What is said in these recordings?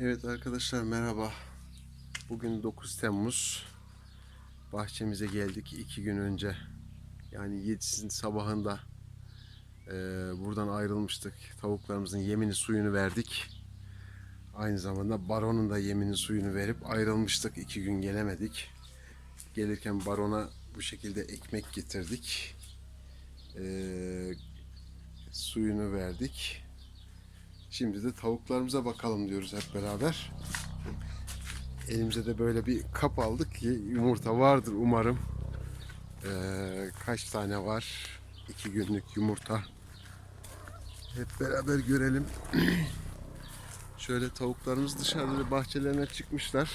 Evet arkadaşlar merhaba. Bugün 9 Temmuz. Bahçemize geldik iki gün önce. Yani 7'sinin sabahında eee, buradan ayrılmıştık. Tavuklarımızın yemini suyunu verdik. Aynı zamanda baronun da yemini suyunu verip ayrılmıştık. iki gün gelemedik. Gelirken barona bu şekilde ekmek getirdik. Eee, suyunu verdik. Şimdi de tavuklarımıza bakalım diyoruz hep beraber. Elimize de böyle bir kap aldık ki yumurta vardır umarım. Ee, kaç tane var? İki günlük yumurta. Hep beraber görelim. Şöyle tavuklarımız dışarıda bahçelerine çıkmışlar.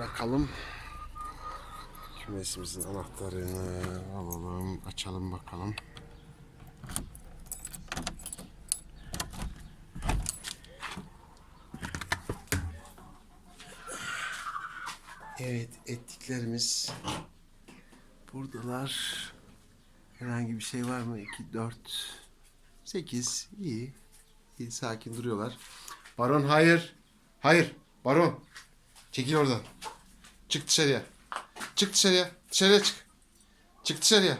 Bırakalım. Kümesimizin anahtarını alalım, açalım bakalım. Evet, ettiklerimiz buradalar. Herhangi bir şey var mı? 2, 4, 8. İyi. İyi, sakin duruyorlar. Baron hayır. Hayır. Baron. Çekil oradan. Çık dışarıya. Çık dışarıya. Dışarıya çık. Çık dışarıya.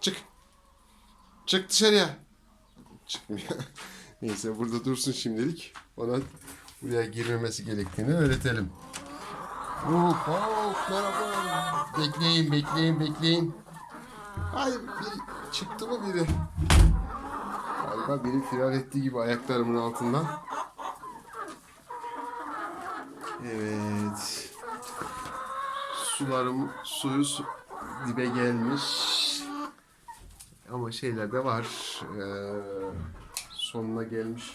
Çık. Çık dışarıya. Çıkmıyor. Neyse burada dursun şimdilik. Ona buraya girmemesi gerektiğini öğretelim. Hop hop merhaba. Bekleyin bekleyin bekleyin. Hayır biri çıktı mı biri? Galiba biri firar ettiği gibi ayaklarımın altından. Evet. Sularım suyu su- dibe gelmiş. Ama şeyler de var. Ee, sonuna gelmiş.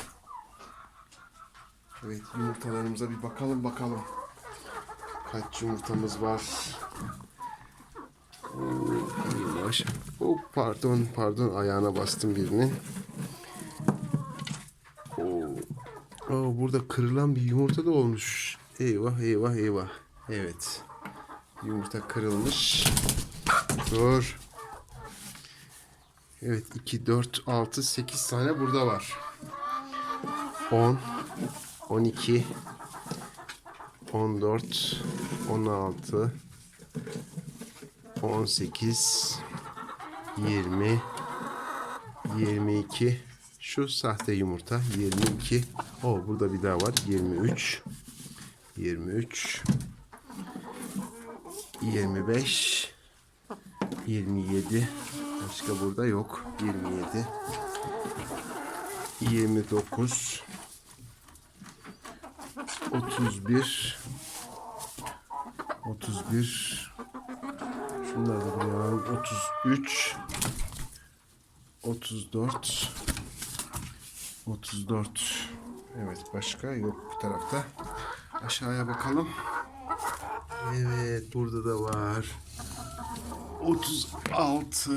Evet yumurtalarımıza bir bakalım bakalım. Kaç yumurtamız var? Yavaş. Oh, pardon pardon ayağına bastım birinin. Oo. Aa, burada kırılan bir yumurta da olmuş. Eyvah eyvah eyvah. Evet. Yumurta kırılmış. Dur. Evet 2, 4, 6, 8 tane burada var. 10, 12, 14, 16, 18, 20, 22, şu sahte yumurta 22. O burada bir daha var 23. 23 25 27 başka burada yok. 27 29 31 31 Şunları da buraya alalım. 33 34 34 Evet başka yok bu tarafta. Aşağıya bakalım. Evet burada da var. 36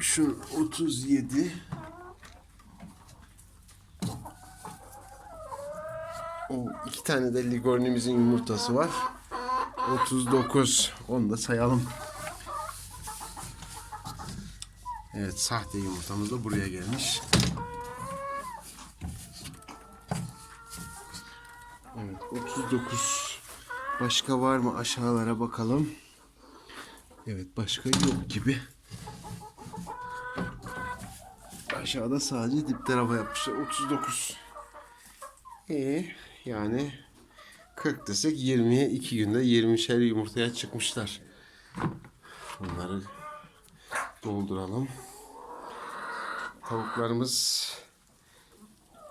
Şu 37 O iki tane de ligornimizin yumurtası var. 39. Onu da sayalım. Evet sahte yumurtamız da buraya gelmiş. Evet 39. Başka var mı aşağılara bakalım. Evet başka yok gibi. Aşağıda sadece dip tarafa yapmışlar. 39. İyi yani 40 desek 20'ye 2 günde 20'şer yumurtaya çıkmışlar. Bunları dolduralım. Tavuklarımız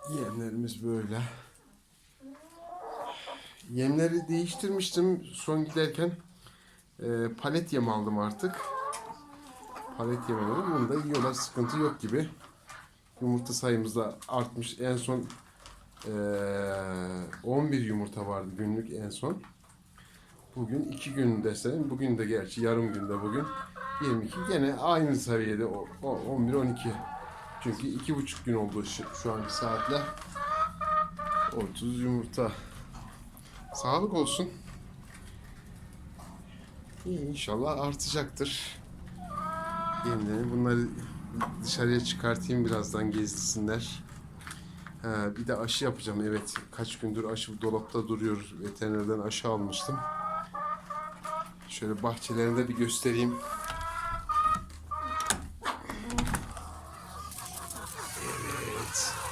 yemlerimiz böyle. Yemleri değiştirmiştim son giderken. Ee, palet yem aldım artık. Palet yem aldım. Bunu da yiyorlar. Sıkıntı yok gibi. Yumurta sayımız da artmış. En son ee, 11 yumurta vardı günlük en son. Bugün 2 gün desem. Bugün de gerçi yarım günde bugün. 22 gene aynı seviyede o, o 11 12. Çünkü iki buçuk gün oldu şu, şu anki saatle. 30 yumurta. Sağlık olsun. İnşallah artacaktır. Yemleri bunları dışarıya çıkartayım birazdan gezdirsinler. Ha, bir de aşı yapacağım evet. Kaç gündür aşı dolapta duruyor. Veterinerden aşı almıştım. Şöyle bahçelerinde bir göstereyim. Evet.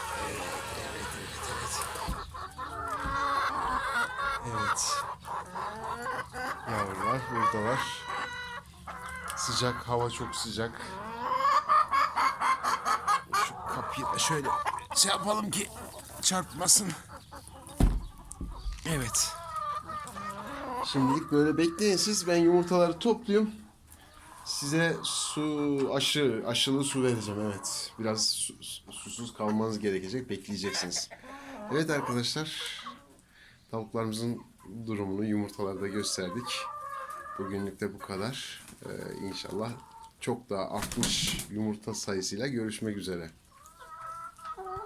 Evet. Yavrular burada var. Sıcak, hava çok sıcak. Şu kapıyı da şöyle şey yapalım ki çarpmasın. Evet. Şimdilik böyle bekleyin siz. Ben yumurtaları topluyorum. Size su, aşı, aşılı su vereceğim evet. Biraz su- susuz kalmanız gerekecek, bekleyeceksiniz. Evet arkadaşlar, tavuklarımızın durumunu yumurtalarda gösterdik. Bugünlük de bu kadar. Ee, inşallah çok daha artmış yumurta sayısıyla görüşmek üzere.